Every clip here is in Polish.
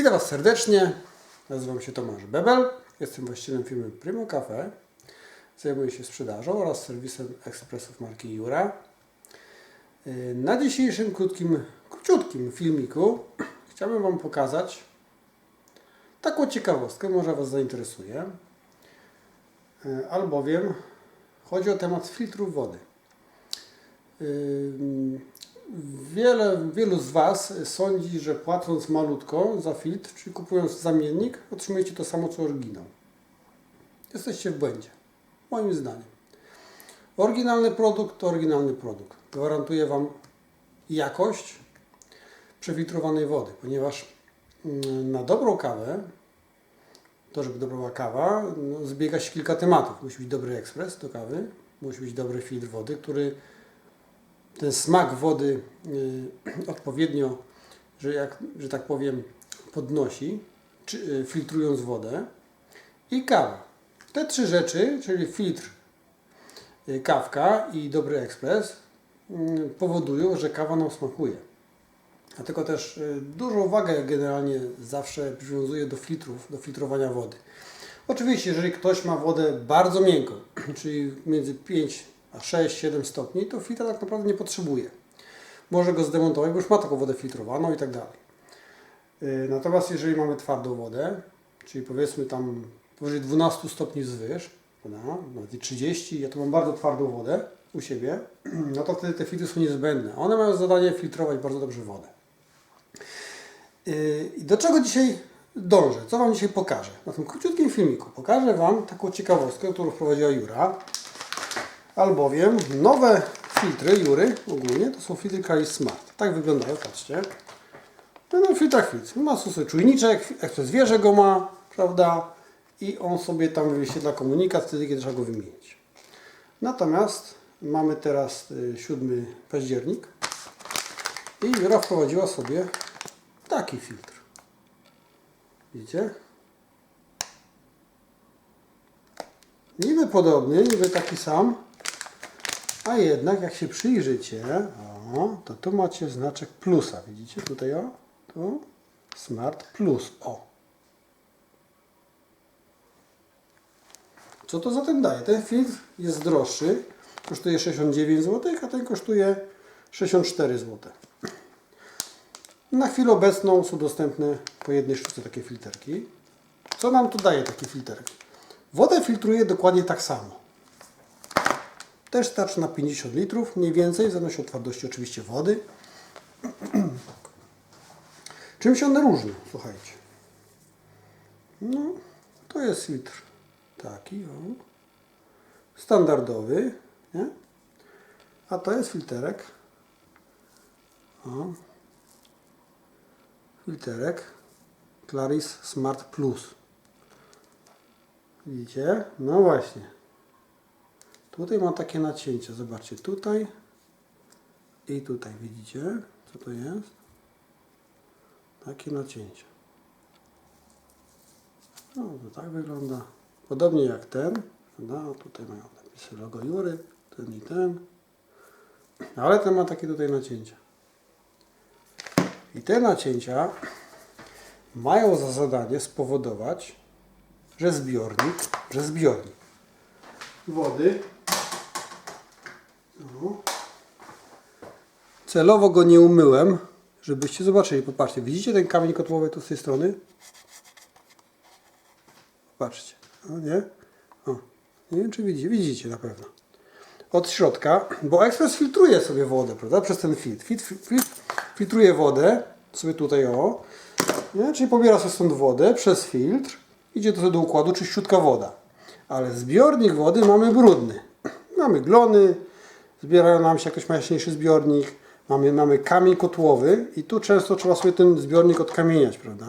Witam Was serdecznie. Nazywam się Tomasz Bebel. Jestem właścicielem firmy Primo Cafe. Zajmuję się sprzedażą oraz serwisem ekspresów marki Jura. Yy, Na dzisiejszym krótkim, króciutkim filmiku chciałbym Wam pokazać taką ciekawostkę, może Was zainteresuje. Yy, Albowiem chodzi o temat filtrów wody. Wiele, wielu z Was sądzi, że płacąc malutko za filtr, czy kupując zamiennik, otrzymujecie to samo co oryginał. Jesteście w błędzie. Moim zdaniem. Oryginalny produkt to oryginalny produkt. Gwarantuję Wam jakość przefiltrowanej wody, ponieważ mm, na dobrą kawę, to żeby dobra była kawa, no, zbiega się kilka tematów. Musi być dobry ekspres do kawy, musi być dobry filtr wody, który ten smak wody y, odpowiednio, że, jak, że tak powiem, podnosi, czy, y, filtrując wodę i kawa. Te trzy rzeczy, czyli filtr, y, kawka i dobry ekspres, y, powodują, że kawa nam smakuje. Dlatego też dużą uwagę generalnie zawsze przywiązuję do filtrów, do filtrowania wody. Oczywiście, jeżeli ktoś ma wodę bardzo miękką, czyli między 5 a 6, 7 stopni, to filtra tak naprawdę nie potrzebuje. Może go zdemontować, bo już ma taką wodę filtrowaną i tak dalej. Yy, Natomiast jeżeli mamy twardą wodę, czyli powiedzmy tam powyżej 12 stopni wzwyż, prawda, nawet i 30, ja tu mam bardzo twardą wodę u siebie, no to wtedy te filtry są niezbędne. One mają zadanie filtrować bardzo dobrze wodę. Yy, I do czego dzisiaj dążę? Co Wam dzisiaj pokażę? Na tym króciutkim filmiku pokażę Wam taką ciekawostkę, którą wprowadziła Jura. Albowiem nowe filtry Jury ogólnie to są filtry Kali Smart. Tak wyglądają, patrzcie. No, no filtrach filtr. Ma sobie czujniczek, ekspres wie, że go ma, prawda? I on sobie tam wyświetla komunikat wtedy, kiedy trzeba go wymienić. Natomiast mamy teraz y, 7 październik i Jura wprowadziła sobie taki filtr. Widzicie? Niby podobny, niby taki sam, a jednak jak się przyjrzycie, o, to tu macie znaczek plusa. Widzicie tutaj o? Tu Smart Plus. O. Co to zatem daje? Ten filtr jest droższy. Kosztuje 69 zł, a ten kosztuje 64 zł. Na chwilę obecną są dostępne po jednej sztuce takie filterki. Co nam tu daje taki filterek? Wodę filtruje dokładnie tak samo. Też starczy na 50 litrów, mniej więcej, w zależności od twardości oczywiście wody. Czym się one różnią? Słuchajcie. No, to jest filtr taki, o. Standardowy, nie? A to jest filterek. O. Filterek Claris Smart Plus. Widzicie? No właśnie. Tutaj mam takie nacięcia. Zobaczcie, tutaj i tutaj. Widzicie, co to jest? Takie nacięcia. No, to tak wygląda. Podobnie jak ten. Prawda? Tutaj mają napisy logo Jury, ten i ten. Ale ten ma takie tutaj nacięcia. I te nacięcia mają za zadanie spowodować, że zbiornik, że zbiornik wody celowo go nie umyłem, żebyście zobaczyli. Popatrzcie, widzicie ten kamień kotłowy tu z tej strony? Patrzcie, o nie? O, nie wiem czy widzicie, widzicie na pewno. Od środka, bo ekspres filtruje sobie wodę, prawda? Przez ten filtr. Filtr, filtr filtruje wodę sobie tutaj o, nie? czyli pobiera sobie stąd wodę przez filtr, idzie to do układu czyściutka woda. Ale zbiornik wody mamy brudny. Mamy glony, zbierają nam się jakiś jaśniejszy zbiornik, mamy, mamy kamień kotłowy i tu często trzeba sobie ten zbiornik odkamieniać, prawda?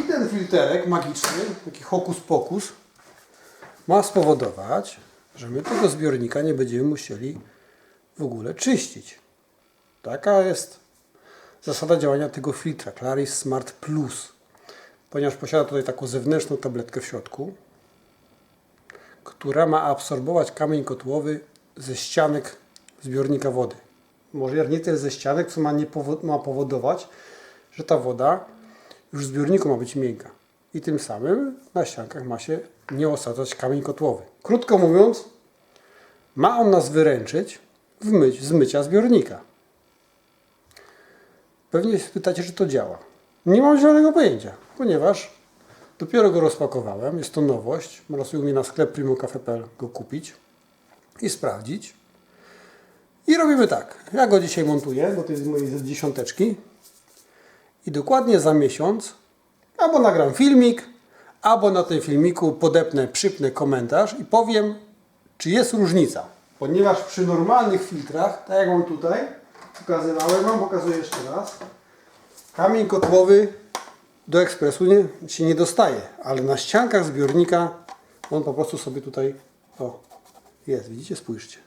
I ten filterek magiczny, taki hokus pokus, ma spowodować, że my tego zbiornika nie będziemy musieli w ogóle czyścić. Taka jest zasada działania tego filtra Claris Smart Plus. Ponieważ posiada tutaj taką zewnętrzną tabletkę w środku, która ma absorbować kamień kotłowy ze ścianek zbiornika wody. możernitel ze ścianek, co ma, nie ma powodować, że ta woda już w zbiorniku ma być miękka. I tym samym na ściankach ma się nie osadzać kamień kotłowy. Krótko mówiąc, ma on nas wyręczyć w myć, z mycia zbiornika. Pewnie się pytacie, czy to działa. Nie mam zielonego pojęcia, ponieważ dopiero go rozpakowałem. Jest to nowość. Można sobie mnie na sklep primocafe.pl go kupić i sprawdzić. I robimy tak. Ja go dzisiaj montuję, bo to jest z mojej z dziesiąteczki. I dokładnie za miesiąc albo nagram filmik, albo na tym filmiku podepnę, przypnę komentarz i powiem, czy jest różnica. Ponieważ przy normalnych filtrach, tak jak mam tutaj, pokazywałem wam, pokazuję jeszcze raz, kamień kotłowy do ekspresu nie, się nie dostaje, ale na ściankach zbiornika on po prostu sobie tutaj, o, jest, widzicie, spójrzcie.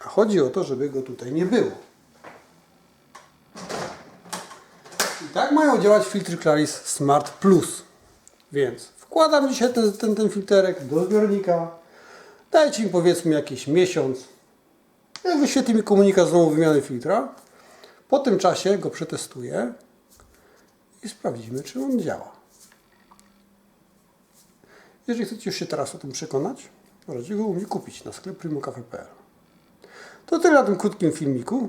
A chodzi o to, żeby go tutaj nie było. I tak mają działać filtry Claris Smart Plus. Więc wkładam dzisiaj ten, ten, ten filterek do zbiornika. Dajcie mi powiedzmy jakiś miesiąc. Jak wyświetli mi komunikat znowu wymiany filtra, po tym czasie go przetestuję i sprawdzimy, czy on działa. Jeżeli chcecie już się teraz o tym przekonać, możecie go u mnie kupić na sklep primocafe.pl. To tyle na tym krótkim filmiku.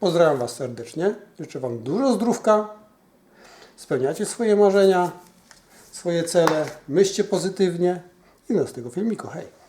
Pozdrawiam Was serdecznie. Życzę Wam dużo zdrówka. Spełniacie swoje marzenia, swoje cele. Myślcie pozytywnie. I do następnego filmiku. Hej!